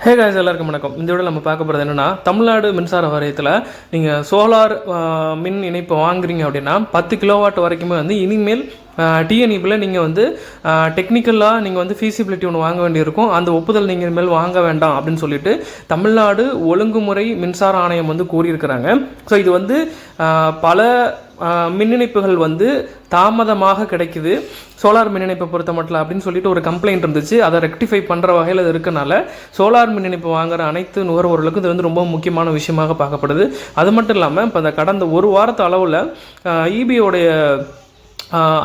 Hey guys எல்லாருக்கும் வணக்கம். இந்த விட நம்ம பார்க்க போகிறது என்னென்னா தமிழ்நாடு மின்சார வாரியத்தில் நீங்கள் சோலார் மின் இணைப்பு வாங்குறீங்க அப்படின்னா பத்து கிலோவாட் வரைக்குமே வந்து இனிமேல் டிஎன்இபியில் நீங்கள் வந்து டெக்னிக்கலாக நீங்கள் வந்து ஃபீசிபிலிட்டி ஒன்று வாங்க வேண்டியிருக்கும். அந்த ஒப்புதல் நீங்கள் இனிமேல் வாங்க வேண்டாம் அப்படின்னு சொல்லிட்டு தமிழ்நாடு ஒழுங்குமுறை மின்சார ஆணையம் வந்து கூறியிருக்கிறாங்க. ஸோ இது வந்து பல மின் இணைப்புகள் வந்து தாமதமாக கிடைக்குது. சோலார் மின் இணைப்பை பொறுத்த மட்டும் அப்படின்னு சொல்லிட்டு ஒரு கம்ப்ளைண்ட் இருந்துச்சு. அதை ரெக்டிஃபை பண்ணுற வகையில் இருக்கனால சோலார் மின் இணைப்பு வாங்குற அனைத்து நுகர்வோர்களுக்கும் இது வந்து ரொம்ப முக்கியமான விஷயமாக பார்க்கப்படுது. அது மட்டும் இல்லாமல் இப்போ இந்த கடந்த ஒரு வாரத்து அளவில் இபியோடைய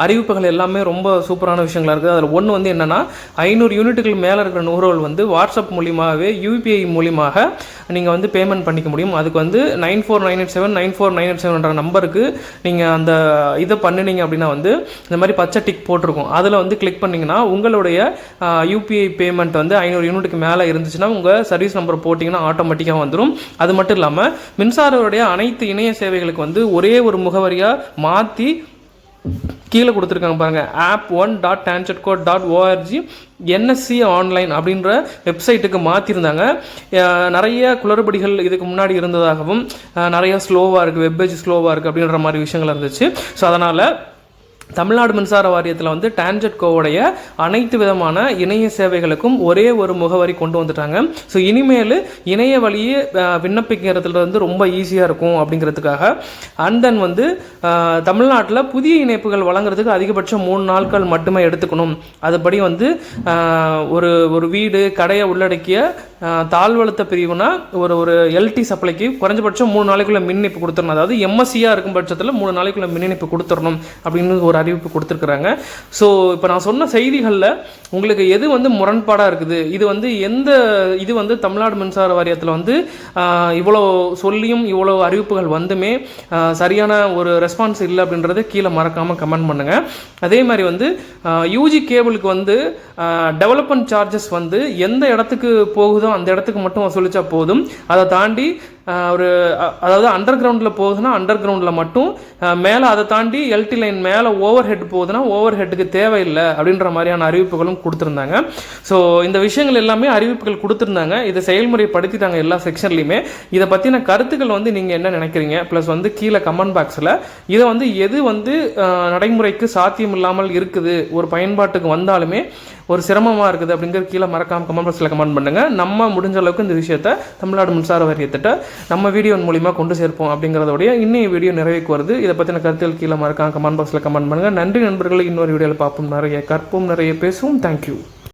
அறிவிப்புகள் எல்லாமே ரொம்ப சூப்பரான விஷயங்களாக இருக்குது. அதில் ஒன்று வந்து என்னென்னா ஐநூறு யூனிட்டுகள் மேலே இருக்கிற நுகர்வோர் வந்து வாட்ஸ்அப் மூலியமாகவே யூபிஐ மூலியமாக நீங்கள் வந்து பேமெண்ட் பண்ணிக்க முடியும். அதுக்கு வந்து nine four nine eight seven nine four nine eight செவன்ன்ற நம்பருக்கு நீங்கள் அந்த இதை பண்ணினீங்க அப்படின்னா வந்து இந்த மாதிரி பச்சை டிக் போட்டிருக்கும். அதில் வந்து கிளிக் பண்ணிங்கன்னா உங்களுடைய யூபிஐ பேமெண்ட் வந்து ஐநூறு யூனிட்டுக்கு மேலே இருந்துச்சுன்னா உங்கள் சர்வீஸ் நம்பர் போட்டிங்கன்னா ஆட்டோமேட்டிக்காக வந்துடும் அது மட்டும் இல்லாமல் மின்சாரருடைய அனைத்து இணைய சேவைகளுக்கு வந்து ஒரே ஒரு முகவரியாக மாற்றி கீழே கொடுத்துருக்காங்க பாருங்கள் app one dot TANCET code dot ORG NSC online அப்படின்ற வெப்சைட்டுக்கு மாற்றிருந்தாங்க நிறைய குளறுபடிகள் இதுக்கு முன்னாடி இருந்ததாகவும் நிறைய ஸ்லோவாக இருக்குது வெப்பேஜ் ஸ்லோவாக இருக்குது அப்படின்ற மாதிரி விஷயங்கள் இருந்துச்சு. ஸோ அதனால் தமிழ்நாடு மின்சார வாரியத்தில் வந்து டான்ஜெட்கோவுடைய அனைத்து விதமான இணைய சேவைகளுக்கும் ஒரே ஒரு முகவரி கொண்டு வந்துட்டாங்க. ஸோ இனிமேல் இணைய வழியே விண்ணப்பிக்கிறதுல வந்து ரொம்ப ஈஸியாக இருக்கும் அப்படிங்கிறதுக்காக. அண்ட் தென் வந்து தமிழ்நாட்டில் புதிய இணைப்புகள் வழங்குறதுக்கு அதிகபட்சம் மூணு நாட்கள் மட்டுமே எடுத்துக்கணும். அதுபடி வந்து ஒரு ஒரு வீடு கடையை உள்ளடக்கிய தாழ்வழுத்த பிரிவுனா ஒரு ஒரு எல்டி சப்ளைக்கு குறைஞ்சபட்சம் மூணு நாளைக்குள்ளே மின் இணைப்பு கொடுத்துடணும். அதாவது எம்எஸ்சியாக இருக்கும் பட்சத்தில் மூணு நாளைக்குள்ளே மின் இணைப்பு கொடுத்துடணும் அப்படின்னு ஒரு அறிவிப்பு கொடுத்துருக்குறாங்க. ஸோ இப்போ நான் சொன்ன செய்திகளில் உங்களுக்கு எது வந்து முரண்பாடாக இருக்குது? இது வந்து எந்த இது வந்து தமிழ்நாடு மின்சார வாரியத்தில் வந்து இவ்வளோ சொல்லியும் இவ்வளோ அறிவிப்புகள் வந்துமே சரியான ஒரு ரெஸ்பான்ஸ் இல்லை அப்படின்றத கீழே மறக்காமல் கமெண்ட் பண்ணுங்கள் அதே மாதிரி வந்து யூஜி கேபிளுக்கு வந்து டெவலப்மெண்ட் சார்ஜஸ் வந்து எந்த இடத்துக்கு போகுதோ அந்த இடத்துக்கு மட்டும் வசூலிச்சா போதும். அதை தாண்டி ஒரு அதாவது அண்டர் கிரவுண்டில் போகுதுன்னா அண்டர் கிரவுண்டில் மட்டும் மேலே அதை தாண்டி எல்டி லைன் மேலே ஓவர் ஹெட் போகுதுன்னா ஓவர் ஹெட்டுக்கு தேவையில்லை அப்படின்ற மாதிரியான அறிவிப்புகளும் கொடுத்துருந்தாங்க. ஸோ இந்த விஷயங்கள் எல்லாமே அறிவிப்புகள் கொடுத்துருந்தாங்க. இதை செயல்முறைப்படுத்திட்டாங்க எல்லா செக்ஷன்லையுமே இதை பற்றின கருத்துக்கள் வந்து நீங்கள் என்ன நினைக்கிறீங்க? ப்ளஸ் வந்து கீழே கமெண்ட் பாக்ஸில் இதை வந்து எது வந்து நடைமுறைக்கு சாத்தியம் இல்லாமல் இருக்குது? ஒரு பயன்பாட்டுக்கு வந்தாலுமே ஒரு சிரமமாக இருக்குது அப்படிங்கிற கீழே மறக்காமல் கமெண்ட் பாக்ஸில் கமெண்ட் பண்ணுங்கள் நம்ம முடிஞ்ச அளவுக்கு இந்த விஷயத்தை தமிழ்நாடு மின்சார வாரியத்திட்ட நம்ம வீடியோ மூலிமா கொண்டு சேர்ப்போம் அப்படிங்கிறதோடைய இன்னைய வீடியோ நிறைவுக்கு வருது. இதை பற்றின கருத்துகள் கீழே மறக்காம கமெண்ட் பாக்ஸில் கமெண்ட் பண்ணுங்கள் நன்றி நண்பர்களை இன்னொரு வீடியோவில் பார்ப்போம். நிறைய கற்போம் நிறைய பேசுவோம். தேங்க்யூ